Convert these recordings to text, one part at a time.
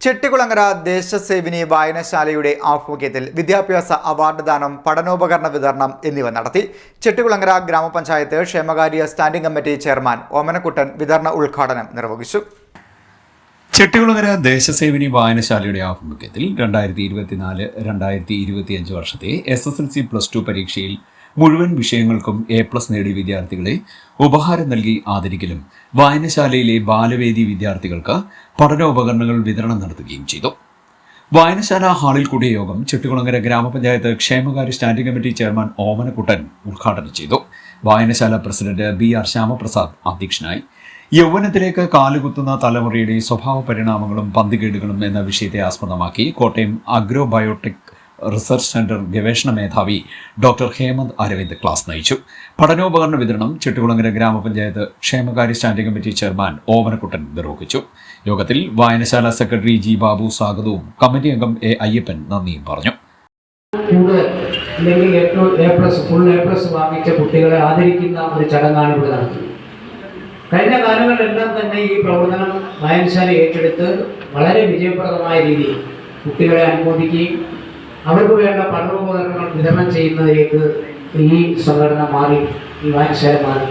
ചെട്ടികുളങ്ങര ദേശസേവിനി വായനശാലയുടെ ആഭിമുഖ്യത്തിൽ വിദ്യാഭ്യാസ അവാർഡ് ദാനം പഠനോപകരണ വിതരണം എന്നിവ നടത്തി. ചെട്ടികുളങ്ങര ഗ്രാമപഞ്ചായത്ത് ക്ഷേമകാര്യ സ്റ്റാൻഡിംഗ് കമ്മിറ്റി ചെയർമാൻ ഓമനക്കുട്ടൻ വിതരണ ഉദ്ഘാടനം നിർവഹിച്ചു. ചെട്ടികുളങ്ങര ദേശസേവിനി വായനശാലയുടെ ആഭിമുഖ്യത്തിൽ രണ്ടായിരത്തി ഇരുപത്തിനാല് രണ്ടായിരത്തി ഇരുപത്തിയഞ്ച് വർഷത്തെ S S L C plus two പരീക്ഷയിൽ മുഴുവൻ വിഷയങ്ങൾക്കും എ പ്ലസ് നേടിയ വിദ്യാർത്ഥികളെ ഉപഹാരം നൽകി ആദരിക്കലും വായനശാലയിലെ ബാലവേദി വിദ്യാർത്ഥികൾക്ക് പഠനോപകരണങ്ങൾ വിതരണം നടത്തുകയും ചെയ്തു. വായനശാല ഹാളിൽ കൂടിയ യോഗം ചെട്ടികുളങ്ങര ഗ്രാമപഞ്ചായത്ത് ക്ഷേമകാര്യ സ്റ്റാൻഡിംഗ് കമ്മിറ്റി ചെയർമാൻ ഓമനക്കുട്ടൻ ഉദ്ഘാടനം ചെയ്തു. വായനശാല പ്രസിഡന്റ് ബി ആർ ശ്യാമപ്രസാദ് അധ്യക്ഷനായി. യൗവനത്തിലേക്ക് കാലുകുത്തുന്ന തലമുറയുടെ സ്വഭാവ പരിണാമങ്ങളും പന്തികേടുകളും എന്ന വിഷയത്തെ ആസ്പദമാക്കി കോട്ടയം അഗ്രോ റിസർച്ച് സെന്റർ ഗവേഷണ മേധാവി ഡോക്ടർ ഹേമന്ത് അരവിന്ദ് ക്ലാസ് നയിച്ചു. പഠനോപകരണ വിതരണം ചെട്ടുകുളങ്ങര ഗ്രാമപഞ്ചായത്ത് ക്ഷേമകാര്യ സ്റ്റാൻഡിംഗ് കമ്മിറ്റി ചെയർമാൻ ഓമനക്കുട്ടൻ നിർവഹിച്ചു. യോഗത്തിൽ വായനശാല സെക്രട്ടറി ജി ബാബു സ്വാഗതവും കമ്മിറ്റി അംഗം എ അയ്യപ്പൻ നന്ദിയും പറഞ്ഞു. അല്ലെങ്കിൽ A plus full A plus വാങ്ങിച്ച കുട്ടികളെ ആദരിക്കുന്ന ഒരു ചടങ്ങാണ് ഇവിടെ നടക്കുന്നത്. കഴിഞ്ഞ കാലങ്ങളിലെല്ലാം തന്നെ ഈ പ്രവർത്തനം വായനശാല ഏറ്റെടുത്ത് വളരെ വിജയപ്രദമായ രീതിയിൽ കുട്ടികളെ അനുമോദിക്കുകയും അവർക്ക് വേണ്ട പഠനോപകരണങ്ങൾ വിതരണം ചെയ്യുന്നതിലേക്ക് ഈ സംഘടന മാറി ഈ വായനശാല മാറി.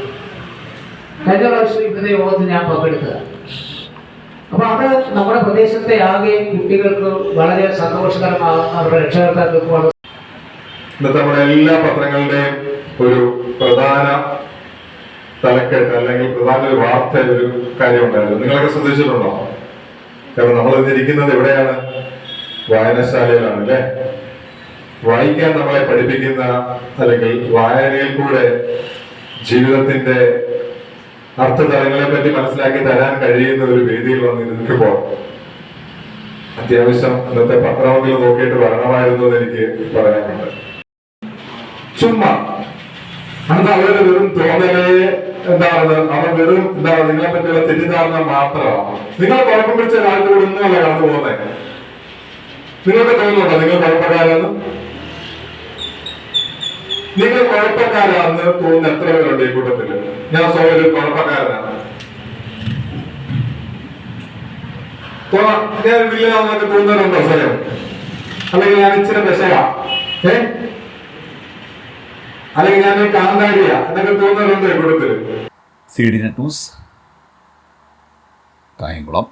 കഴിഞ്ഞ പ്രാവശ്യം ഇപ്പോഴത്തെ യോഗത്തിൽ ഞാൻ പങ്കെടുത്തത് അപ്പൊ അത് നമ്മുടെ പ്രദേശത്തെ ആകെ കുട്ടികൾക്ക് വളരെ സന്തോഷകരമാകുന്ന അവരുടെ രക്ഷകർത്താക്കൾക്ക് ഇന്നത്തെ നമ്മുടെ എല്ലാ പത്രങ്ങളുടെയും ഒരു പ്രധാന തലക്കെട്ട് അല്ലെങ്കിൽ പ്രധാന ഒരു വാർത്ത ഒരു കാര്യമുണ്ടായിരുന്നു. നിങ്ങളൊക്കെ ശ്രദ്ധിച്ചിട്ടുണ്ടോ? കാരണം നമ്മൾ ഇന്നിരിക്കുന്നത് എവിടെയാണ്? വായനശാലയിലാണ് അല്ലെ വായിക്കാൻ നമ്മളെ പഠിപ്പിക്കുന്ന അല്ലെങ്കിൽ വായനയിൽ കൂടെ ജീവിതത്തിന്റെ അർത്ഥതലങ്ങളെ പറ്റി മനസ്സിലാക്കി തരാൻ കഴിയുന്ന ഒരു വേദിയിൽ വന്ന് നിൽക്കുമ്പോൾ അത്യാവശ്യം ഇന്നത്തെ പത്രമെങ്കിലും നോക്കിയിട്ട് വരണമായിരുന്നു എന്ന് എനിക്ക് പറയാനുണ്ട്. ചുമ്മാ. അന്ന് അവരുടെ വെറും തോന്നലേ എന്താണ് അവർ വെറും എന്താണ് നിങ്ങളെ പറ്റിയുള്ള തെറ്റിദ്ധാരണ മാത്രമാണ്. നിങ്ങൾ കുഴപ്പം പിടിച്ച ഒരാൾക്ക് കൂടെ ഒന്നുമല്ല കടന്നു പോകുന്നത് നിങ്ങൾക്ക് തോന്നുന്നുണ്ടോ നിങ്ങൾ കുഴപ്പക്കാരാന്ന് നിങ്ങൾ കുഴപ്പക്കാരാന്ന് തോന്നുന്ന എത്ര പേരുണ്ട് ഈ കൂട്ടത്തിൽ? ഞാൻ സ്വയം കുഴപ്പക്കാരനാണ്. ഞാൻ വില്ലനാന്നൊക്കെ തോന്നുന്നവരുണ്ടോ സ്വയം? അല്ലെങ്കിൽ ഞാൻ ഇച്ചിരി ദശയാ ഏ? അല്ലെങ്കിൽ ഞാൻ കാന്താരിയ? എന്നൊക്കെ തോന്നുന്നവരുണ്ടോ ഈ കൂട്ടത്തിൽ? C D news Kayamkulam.